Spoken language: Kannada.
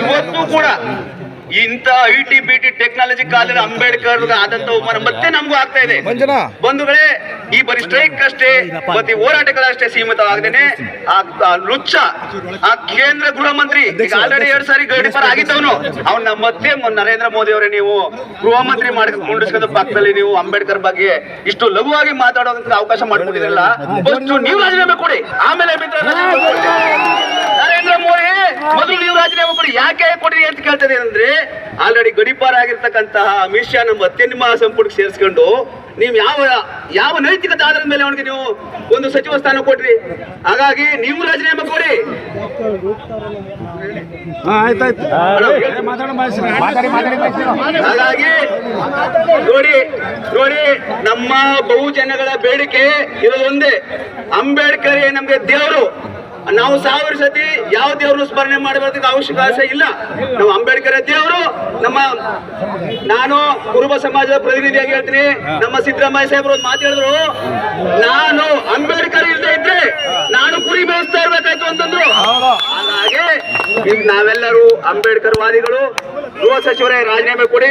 ಇವತ್ತು ಕೂಡ ಇಂತ I T B T technology college Ambedkar ಆದಂತ ಉಮಾರ ಮತ್ತೆ ನಮಗೂ ಆಗ್ತಾ ಇದೆ. ಬಂಧುಗಳೇ ಈ ಬರೀ ಸ್ಟ್ರೈಕ್ ಅಷ್ಟೇ ಮತ್ತೆ ಹೋರಾಟಗಳಷ್ಟೇ ಸೀಮಿತವಾಗದೇನೆ ಆ ಲುಚ್ಚ ಆ ಕೇಂದ್ರ ಗೃಹ ಮಂತ್ರಿ ಆಲ್ರೆಡಿ ಎರಡ್ ಸಾರಿ ಗಡಿಪಾರ ಆಗಿದ್ದವನು. ಅವನ್ನ ಮತ್ತೆ ನರೇಂದ್ರ ಮೋದಿ ಅವರೇ ನೀವು ಗೃಹ ಮಂತ್ರಿ ಮಾಡಿ ಮುಂಡಿಸ್ಕೊಂಡು ಪಕ್ಕದಲ್ಲಿ ನೀವು ಅಂಬೇಡ್ಕರ್ ಬಗ್ಗೆ ಇಷ್ಟು ಲಘುವಾಗಿ ಮಾತಾಡೋದಂತ ಅವಕಾಶ ಮಾಡ್ಕೊಂಡಿದ್ರಲ್ಲ ನೀವು ರಾಜೀನಾಮೆ ಕೊಡಿ. ಆಮೇಲೆ ಮಿತ್ರ ರಾಜೀನಾಮೆ ಕೊಡಿ. ನರೇಂದ್ರ ಮೋದಿ ಮೊದಲು ನೀವು ರಾಜೀನಾಮೆ ಕೊಡಿ ಯಾಕೆ ಕೊಡಿ ಅಂತ ಕೇಳ್ತದೆ ಅಂದ್ರೆ ಆಲ್ರೆಡಿ ಗಡಿಪಾರ ಆಗಿರ್ತಕ್ಕಂತಹ ಅಮಿತ್ ಶಾ ನಮ್ಮ ಅತ್ಯಂತ ಮಹಾಸಂಪುಟಕ್ಕೆ ಸೇರಿಸ್ಕೊಂಡು ನೀವು ಯಾವ ಯಾವ ನೈತಿಕತೆ ಆಧಾರದ ಮೇಲೆ ಅವನಿಗೆ ನೀವು ಒಂದು ಸಚಿವ ಸ್ಥಾನ ಕೊಟ್ರಿ? ಹಾಗಾಗಿ ನೀವು ರಾಜೀನಾಮೆ ಕೊಡಿ. ಹಾಗಾಗಿ ನೋಡಿ ನೋಡಿ ನಮ್ಮ ಬಹುಜನಗಳ ಬೇಡಿಕೆ ಇರೋದೊಂದೇ ಅಂಬೇಡ್ಕರ್ ನಮ್ಗೆ ದೇವರು. ನಾವು ಸಾವಿರ ಸತಿ ಯಾವ ದೇವ್ರನ್ನು ಸ್ಮರಣೆ ಮಾಡಬೇಕು ಅವಶ್ಯಕತೆ ಇಲ್ಲ. ನಾವು ಅಂಬೇಡ್ಕರ್ ದೇವರು ನಮ್ಮ ನಾನು ಕುರುಬ ಸಮಾಜದ ಪ್ರತಿನಿಧಿಯಾಗಿ ಹೇಳ್ತೀನಿ. ನಮ್ಮ ಸಿದ್ದರಾಮಯ್ಯ ಸಾಹೇಬರು ಒಂದು ಮಾತು ಹೇಳಿದ್ರು. ನಾನು ಅಂಬೇಡ್ಕರ್ ಇಲ್ಲದೆ ಇದ್ರೆ ನಾನು ಕುರಿ ಮೇಯಿಸ್ತಾ ಇರ್ಬೇಕಾಯ್ತು ಅಂತಂದ್ರು. ಹಾಗೆ ನಾವೆಲ್ಲರೂ ಅಂಬೇಡ್ಕರ್ ವಾದಿಗಳು ಗೃಹ ಸಚಿವರೇ ರಾಜೀನಾಮೆ ಕೊಡಿ